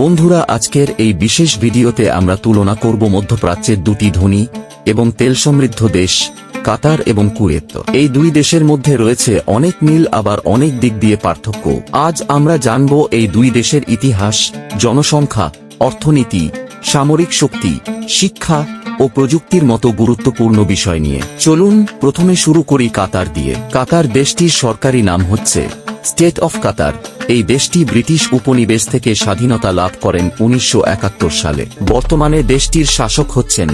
বন্ধুরা, আজকের এই বিশেষ ভিডিওতে আমরা তুলনা করব মধ্যপ্রাচ্যের দুটি ধনী এবং তেল সমৃদ্ধ দেশ, কাতার এবং কুয়েত। এই দুই দেশের মধ্যে রয়েছে অনেক মিল, আবার অনেক দিক দিয়ে পার্থক্য। আজ আমরা জানব এই দুই দেশের ইতিহাস, জনসংখ্যা, অর্থনীতি, সামরিক শক্তি, শিক্ষা ও প্রযুক্তির মতো গুরুত্বপূর্ণ বিষয় নিয়ে। চলুন, প্রথমে শুরু করি কাতার দিয়ে। কাতার দেশটির সরকারি নাম হচ্ছে স্টেট অফ কাতার, এই দেশটি ব্রিটিশ উপনিবেশ থেকে স্বাধীনতা লাভ করেন উনিশশো সালে। বর্তমানে দেশটির শাসক হচ্ছেন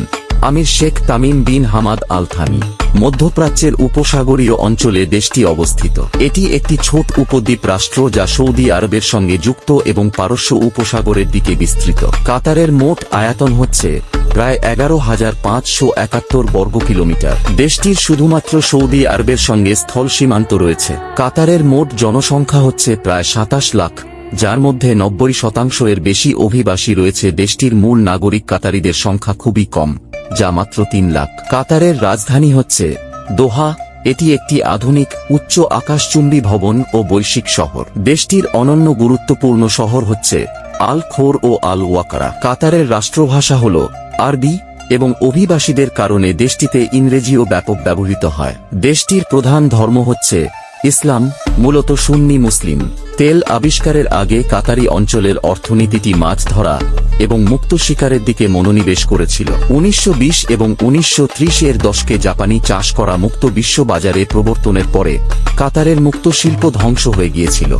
Emir Sheikh Tamim bin Hamad Al Thani মধ্যপ্রাচ্যের উপসাগরীয় অঞ্চলে দেশটি অবস্থিত। এটি একটি ছোট উপদ্বীপ রাষ্ট্র যা সৌদি আরবের সঙ্গে যুক্ত এবং পারস্য উপসাগরের দিকে বিস্তৃত। কাতারের মোট আয়তন হচ্ছে প্রায় এগারো হাজার পাঁচশো একাত্তর বর্গ কিলোমিটার। দেশটির শুধুমাত্র সৌদি আরবের সঙ্গে স্থল সীমান্ত রয়েছে। কাতারের মোট জনসংখ্যা হচ্ছে প্রায় সাতাশ লাখ, যার মধ্যে নব্বই শতাংশ এর বেশি অভিবাসী রয়েছে। দেশটির মূল নাগরিক কাতারিদের সংখ্যা খুবই কম, যা মাত্র তিন লাখ। কাতারের রাজধানী হচ্ছে দোহা। এটি একটি আধুনিক, উচ্চ আকাশচুম্বী ভবন ও বৈশ্বিক শহর। দেশটির অনন্য গুরুত্বপূর্ণ শহর হচ্ছে আল খোর ও আল ওয়াকারা কাতারের রাষ্ট্রভাষা হল আরবি এবং অভিবাসীদের কারণে দেশটিতে ইংরেজিও ব্যাপক ব্যবহৃত হয়। দেশটির প্রধান ধর্ম হচ্ছে ইসলাম, মূলত সুন্নি মুসলিম। তেল আবিষ্কারের আগে কাতারি অঞ্চলের অর্থনীতিটি মাছ ধরা এবং মুক্ত শিকারের দিকে মনোনিবেশ করেছিল। উনিশশো বিশ এবং উনিশশো ত্রিশ এর দশকে জাপানি চাষ করা মুক্ত বিশ্ব বাজারে প্রবর্তনের পরে কাতারের মুক্ত শিল্প ধ্বংস হয়ে গিয়েছিল।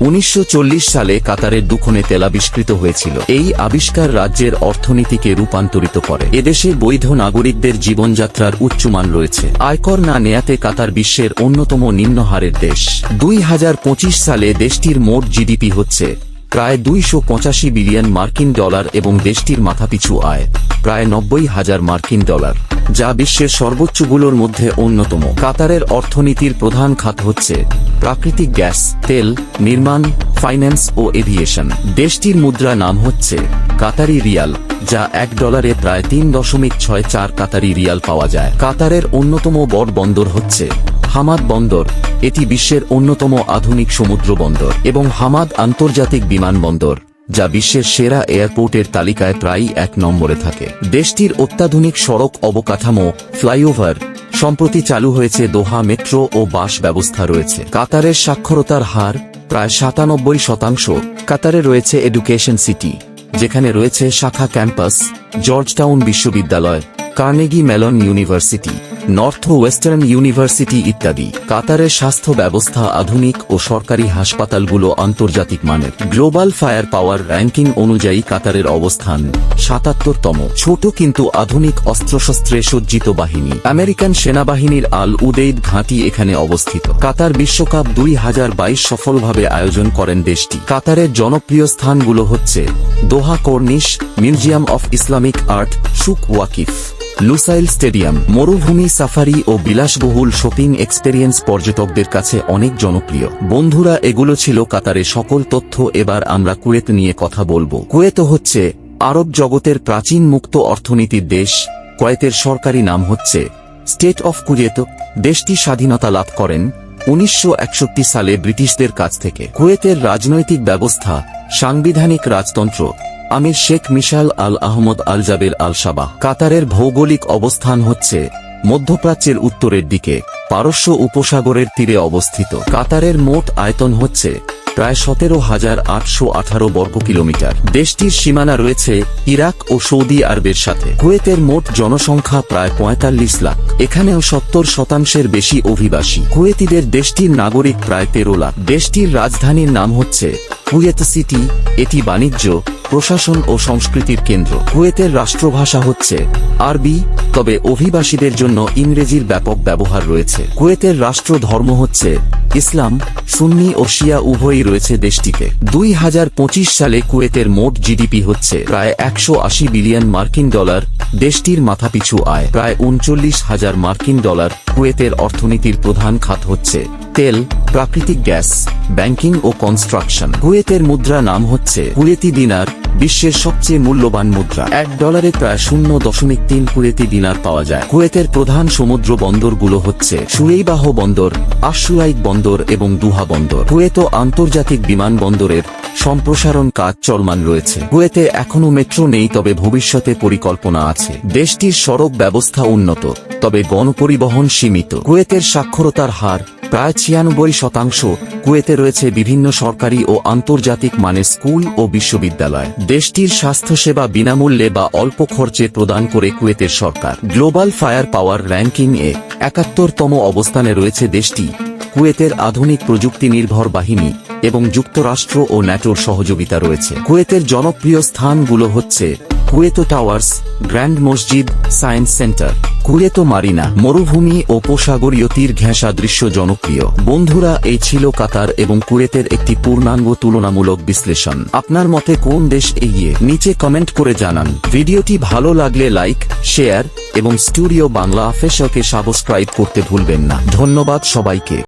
উনিশশো চল্লিশ সালে কাতারের দুখনে তেলাবিষ্কৃত হয়েছিল। এই আবিষ্কার রাজ্যের অর্থনীতিকে রূপান্তরিত করে। এদেশে বৈধ নাগরিকদের জীবনযাত্রার উচ্চমান রয়েছে। আয়কর না নেয়াতে কাতার বিশ্বের অন্যতম নিম্নহারের দেশ। দুই হাজার পঁচিশ সালে দেশটির মোট জিডিপি হচ্ছে প্রায় দুইশো পঁচাশি বিলিয়ন মার্কিন ডলার এবং দেশটির মাথাপিছু আয় প্রায় নব্বই হাজার মার্কিন ডলার, যা বিশ্বের সর্বোচ্চগুলোর মধ্যে অন্যতম। কাতারের অর্থনীতির প্রধান খাত হচ্ছে প্রাকৃতিক গ্যাস, তেল, নির্মাণ, ফাইন্যান্স ও এভিয়েশন। দেশটির মুদ্রা নাম হচ্ছে কাতারি রিয়াল, যা এক ডলারে প্রায় তিন দশমিক ছয় চার কাতারি রিয়াল পাওয়া যায়। কাতারের অন্যতম বড় বন্দর হচ্ছে হামাদ বন্দর এটি বিশ্বের অন্যতম আধুনিক সমুদ্র বন্দর এবং হামাদ আন্তর্জাতিক বিমানবন্দর যা বিশ্বের সেরা এয়ারপোর্টের তালিকায় প্রায়ই এক নম্বরে থাকে। দেশটির অত্যাধুনিক সড়ক অবকাঠামো, ফ্লাইওভার, সম্প্রতি চালু হয়েছে দোহা মেট্রো ও বাস ব্যবস্থা রয়েছে। কাতারের সাক্ষরতার হার প্রায় সাতানব্বই শতাংশ। কাতারে রয়েছে এডুকেশন সিটি, যেখানে রয়েছে শাখা ক্যাম্পাস, জর্জটাউন বিশ্ববিদ্যালয়, Carnegie Mellon University. Northwestern University ইত্যাদি, কাতারের স্বাস্থ্য ব্যবস্থা আধুনিক ও সরকারি হাসপাতালগুলো আন্তর্জাতিক মানের। গ্লোবাল ফায়ার পাওয়ার র্যাঙ্কিং অনুযায়ী কাতারের অবস্থান সাতাত্তরতম। ছোট কিন্তু আধুনিক অস্ত্রশস্ত্রে সজ্জিত বাহিনী। আমেরিকান সেনাবাহিনীর আল উদেইদ ঘাঁটি এখানে অবস্থিত। কাতার বিশ্বকাপ দুই হাজার বাইশ সফলভাবে আয়োজন করেন দেশটি। কাতারের জনপ্রিয় স্থানগুলো হচ্ছে Doha Corniche, Museum of Islamic Art, Souq Waqif. Lusail Stadium, মরুভূমি সাফারি ও বিলাসবহুল শপিং এক্সপেরিয়েন্স পর্যটকদের কাছে অনেক জনপ্রিয়। বন্ধুরা, এগুলো ছিল কাতারে সকল তথ্য। এবার আমরা কুয়েত নিয়ে কথা বলব। কুয়েত হচ্ছে আরব জগতের প্রাচীন মুক্ত অর্থনীতির দেশ। কুয়েতের সরকারি নাম হচ্ছে স্টেট অফ কুয়েত। দেশটি স্বাধীনতা লাভ করেন উনিশশো একষট্টি সালে ব্রিটিশদের কাছ থেকে। কুয়েতের রাজনৈতিক ব্যবস্থা সাংবিধানিক রাজতন্ত্র। Amir Sheikh Mishal Al Ahmad Al Jaber Al Sabah. কাতারের ভৌগোলিক অবস্থান হচ্ছে মধ্যপ্রাচ্যের উত্তরের দিকে, পারস্য উপসাগরের তীরে অবস্থিত। কাতারের মোট আয়তন হচ্ছে প্রায় সতেরো হাজার আটশো আঠারো বর্গ কিলোমিটার। দেশটির সীমানা রয়েছে ইরাক ও সৌদি আরবের সাথে। কুয়েতের মোট জনসংখ্যা প্রায় পঁয়তাল্লিশ লাখ। এখানেও সত্তর শতাংশের বেশি অভিবাসী। কুয়েতিদের দেশটির নাগরিক প্রায় তেরো লাখ। দেশটির রাজধানীর নাম হচ্ছে কুয়েত সিটি। এটি বাণিজ্য প্রশাসন ও সংস্কৃতির কেন্দ্র। কুয়েতের রাষ্ট্রভাষা হচ্ছে আরবি, তবে অভিবাসীদের জন্য ইংরেজির ব্যাপক ব্যবহার রয়েছে। কুয়েতের রাষ্ট্র ধর্ম হচ্ছে ইসলাম, সুন্নি ও শিয়া উভয়ই রয়েছে দেশটিতে। দুই হাজার পঁচিশ সালে কুয়েতের মোট জিডিপি হচ্ছে প্রায় একশো আশি বিলিয়ন মার্কিন ডলার। দেশটির মাথাপিছু আয় প্রায় উনচল্লিশ হাজার মার্কিন ডলার। কুয়েতের অর্থনীতির প্রধান খাত হচ্ছে তেল, প্রাকৃতিক গ্যাস, ব্যাংকিং ও কনস্ট্রাকশন। কুয়েতের মুদ্রা নাম হচ্ছে কুয়েতি দিনার। বিশ্বের সবচেয়ে মূল্যবান মুদ্রা। এক ডলারে প্রায় শূন্য দশমিক তিন কুয়েতি দিনার পাওয়া যায়। কুয়েতের প্রধান সমুদ্র বন্দরগুলো হচ্ছে সুয়েইবাহ বন্দর আশুয়াইক বন্দর এবং দুহা বন্দর। কুয়েত আন্তর্জাতিক বিমানবন্দরের সম্প্রসারণ কাজ চলমান রয়েছে। কুয়েতে এখনও মেট্রো নেই, তবে ভবিষ্যতে পরিকল্পনা আছে। দেশটির সড়ক ব্যবস্থা উন্নত, তবে গণপরিবহন সীমিত। কুয়েতের সাক্ষরতার হার প্রায় ছিয়ানব্বই শতাংশ কুয়েতে রয়েছে বিভিন্ন সরকারি ও আন্তর্জাতিক মানে স্কুল ও বিশ্ববিদ্যালয়। দেশটির স্বাস্থ্যসেবা বিনামূল্যে বা অল্প খরচে প্রদান করে কুয়েতের সরকার। গ্লোবাল ফায়ার পাওয়ার র্যাঙ্কিং এ একাত্তরতম অবস্থানে রয়েছে দেশটি, কুয়েতের আধুনিক প্রযুক্তি নির্ভর বাহিনী। এবং যুক্তরাষ্ট্র ও ন্যাটোর সহযোগিতা রয়েছে। কুয়েতের জনপ্রিয় স্থানগুলো হচ্ছে কুয়েতো টাওয়ার্স, গ্র্যান্ড মসজিদ, সায়েন্স সেন্টার, কুয়েতো মারিনা, মরুভূমি ও উপসাগরীয় তীর ঘেঁষা দৃশ্য জনপ্রিয়। বন্ধুরা, এই ছিল কাতার এবং কুয়েতের একটি পূর্ণাঙ্গ তুলনামূলক বিশ্লেষণ। আপনার মতে কোন দেশ এগিয়ে? নিচে কমেন্ট করে জানান। ভিডিওটি ভালো লাগলে লাইক, শেয়ার এবং স্টুডিও বাংলা ফেশকে সাবস্ক্রাইব করতে ভুলবেন না। ধন্যবাদ সবাইকে।